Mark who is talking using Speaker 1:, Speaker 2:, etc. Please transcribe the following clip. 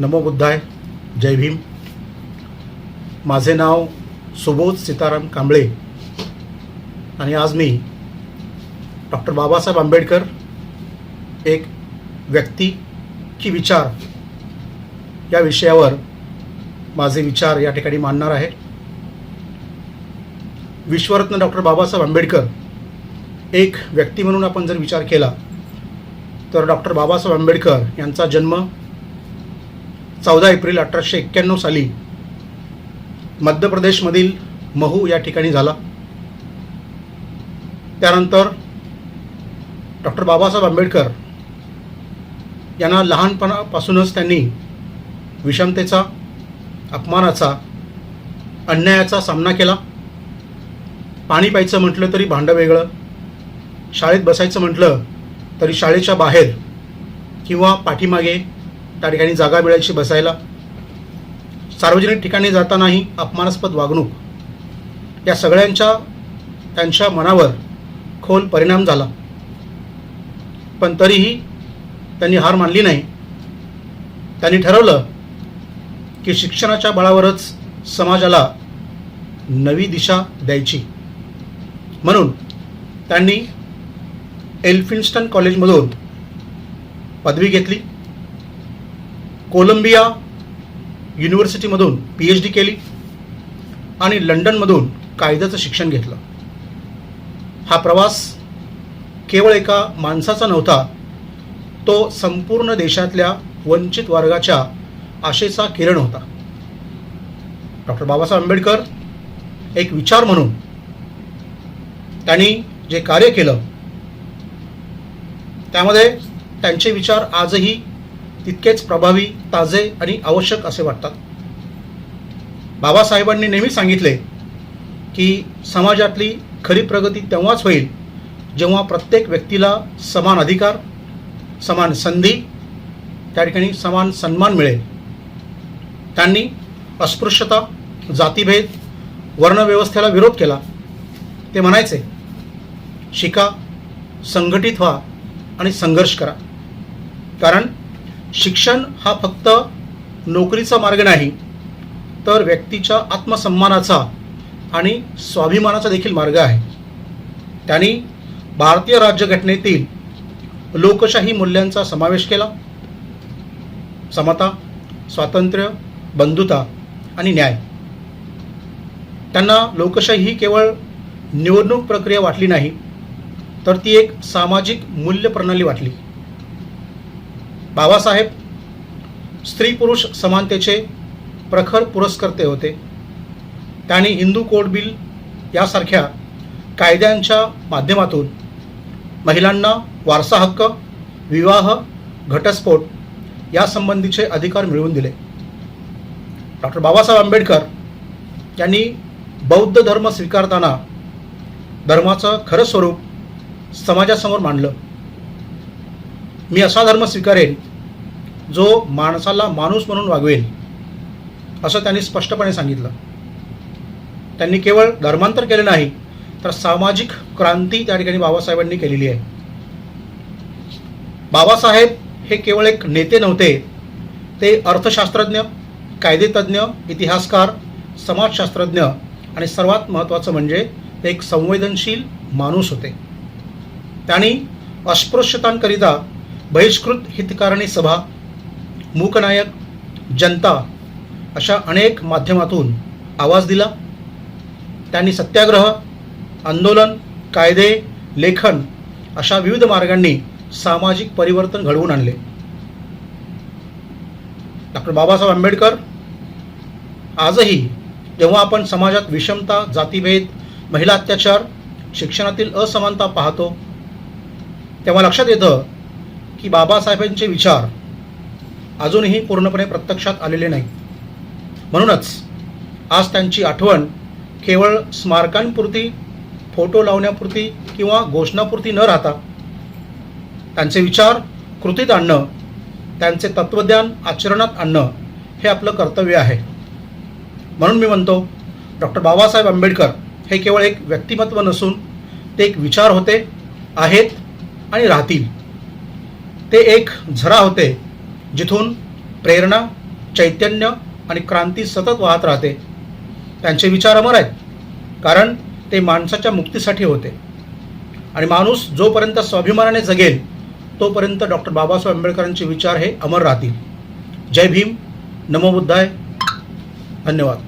Speaker 1: नमो बुद्धाय जय भीम. माझे नाव सुबोध सीताराम कांबळे. आणि आज मी डॉक्टर बाबासाहेब आंबेडकर एक व्यक्ती की विचार या विषयावर माझे विचार या ठिकाणी मांडणार आहे. विश्वरत्न डॉक्टर बाबासाहेब आंबेडकर एक व्यक्ती म्हणून आपण जर विचार केला तर डॉक्टर बाबासाहेब आंबेडकर यांचा जन्म चौदा एप्रिल अठराशे एक्क्याण्णव साली मध्य प्रदेशमधील महू या ठिकाणी झाला. त्यानंतर डॉक्टर बाबासाहेब आंबेडकर यांना लहानपणापासूनच त्यांनी विषमतेचा अपमानाचा अन्यायाचा सामना केला. पाणी प्यायचं म्हटलं तरी भांडं वेगळं शाळेत बसायचं म्हटलं तरी शाळेच्या बाहेर किंवा पाठीमागे त्या ठिकाणी जागा मिळायची बसायला. सार्वजनिक ठिकाणी जातानाही अपमानास्पद वागणूक या सगळ्यांच्या त्यांच्या मनावर खोल परिणाम झाला. पण तरीही त्यांनी हार मानली नाही. त्यांनी ठरवलं की शिक्षणाच्या बळावरच समाजाला नवी दिशा द्यायची. म्हणून त्यांनी एल्फिन्स्टन कॉलेजमधून पदवी घेतली. कोलंबिया युनिव्हर्सिटीमधून पी एच डी केली आणि लंडनमधून कायद्याचं शिक्षण घेतलं. हा प्रवास केवळ एका माणसाचा नव्हता तो संपूर्ण देशातल्या वंचित वर्गाच्या आशेचा किरण होता. डॉक्टर बाबासाहेब आंबेडकर एक विचार म्हणून त्यांनी जे कार्य केलं त्यामध्ये त्यांचे विचार आजही तितकेच प्रभावी ताजे आणि आवश्यक असे वाटतात. बाबासाहेबांनी नेहमी सांगितले की समाजातली खरी प्रगती तेव्हाच होईल जेव्हा प्रत्येक व्यक्तीला समान अधिकार समान संधी त्या ठिकाणी समान सन्मान मिळेल. त्यांनी अस्पृश्यता जातीभेद वर्णव्यवस्थेला विरोध केला. ते म्हणायचे शिका संघटित व्हा आणि संघर्ष करा. कारण शिक्षण हा फक्त नोकरीचा मार्ग नाही तर व्यक्तीच्या आत्मसन्मानाचा आणि स्वाभिमानाचा देखील मार्ग आहे. त्यांनी भारतीय राज्यघटनेतील लोकशाही मूल्यांचा समावेश केला. समता स्वातंत्र्य बंधुता आणि न्याय. त्यांना लोकशाही ही केवळ निवडणूक प्रक्रिया वाटली नाही तर ती एक सामाजिक मूल्य प्रणाली वाटली. बाबासाहेब स्त्री पुरुष समानतेचे प्रखर पुरस्कर्ते होते. त्यांनी हिंदू कोड बिल यासारख्या कायद्यांच्या माध्यमातून महिलांना वारसा हक्क विवाह घटस्फोट यासंबंधीचे अधिकार मिळवून दिले. डॉक्टर बाबासाहेब आंबेडकर यांनी बौद्ध धर्म स्वीकारताना धर्माचं खरं स्वरूप समाजासमोर मांडलं. मी असा धर्म स्वीकारेन जो माणसाला माणूस म्हणून वागवेल असं त्यांनी स्पष्टपणे सांगितलं. त्यांनी केवळ धर्मांतर केले नाही तर सामाजिक क्रांती त्या ठिकाणी बाबासाहेबांनी केलेली आहे. बाबासाहेब हे केवळ एक नेते नव्हते ते अर्थशास्त्रज्ञ कायदेतज्ञ इतिहासकार समाजशास्त्रज्ञ आणि सर्वात महत्त्वाचं म्हणजे ते एक संवेदनशील माणूस होते. त्यांनी अस्पृश्यतांकरिता बहिष्कृत हितकारणी सभा मूकनायक जनता अशा अनेक माध्यमातून आवाज दिला. त्यांनी सत्याग्रह आंदोलन कायदे लेखन अशा विविध मार्गांनी सामाजिक परिवर्तन घडवून आणले. डॉक्टर बाबासाहेब आंबेडकर आजही जेव्हा आपण समाजात विषमता जातीभेद महिला अत्याचार शिक्षणातील असमानता पाहतो तेव्हा लक्षात येतं की बाबासाहेबांचे विचार अजूनही पूर्णपणे प्रत्यक्षात आलेले नाही. म्हणूनच आज त्यांची आठवण केवळ स्मारकांपुरती फोटो लावण्यापुरती किंवा घोषणापुरती न राहता त्यांचे विचार कृतीत आणणं त्यांचे तत्त्वज्ञान आचरणात आणणं हे आपलं कर्तव्य आहे. म्हणून मी म्हणतो डॉक्टर बाबासाहेब आंबेडकर हे केवळ एक व्यक्तिमत्व नसून ते एक विचार होते आहेत आणि राहतील. ते एक झरा होते जिथून प्रेरणा चैतन्य आणि क्रांती सतत वाहत राहते. त्यांचे विचार अमर आहेत कारण ते माणसाच्या मुक्तीसाठी होते. आणि माणूस जोपर्यंत स्वाभिमानाने जगेल तोपर्यंत डॉक्टर बाबासाहेब आंबेडकरांचे विचार हे अमर राहतील. जय भीम. नमो बुद्धाय. धन्यवाद.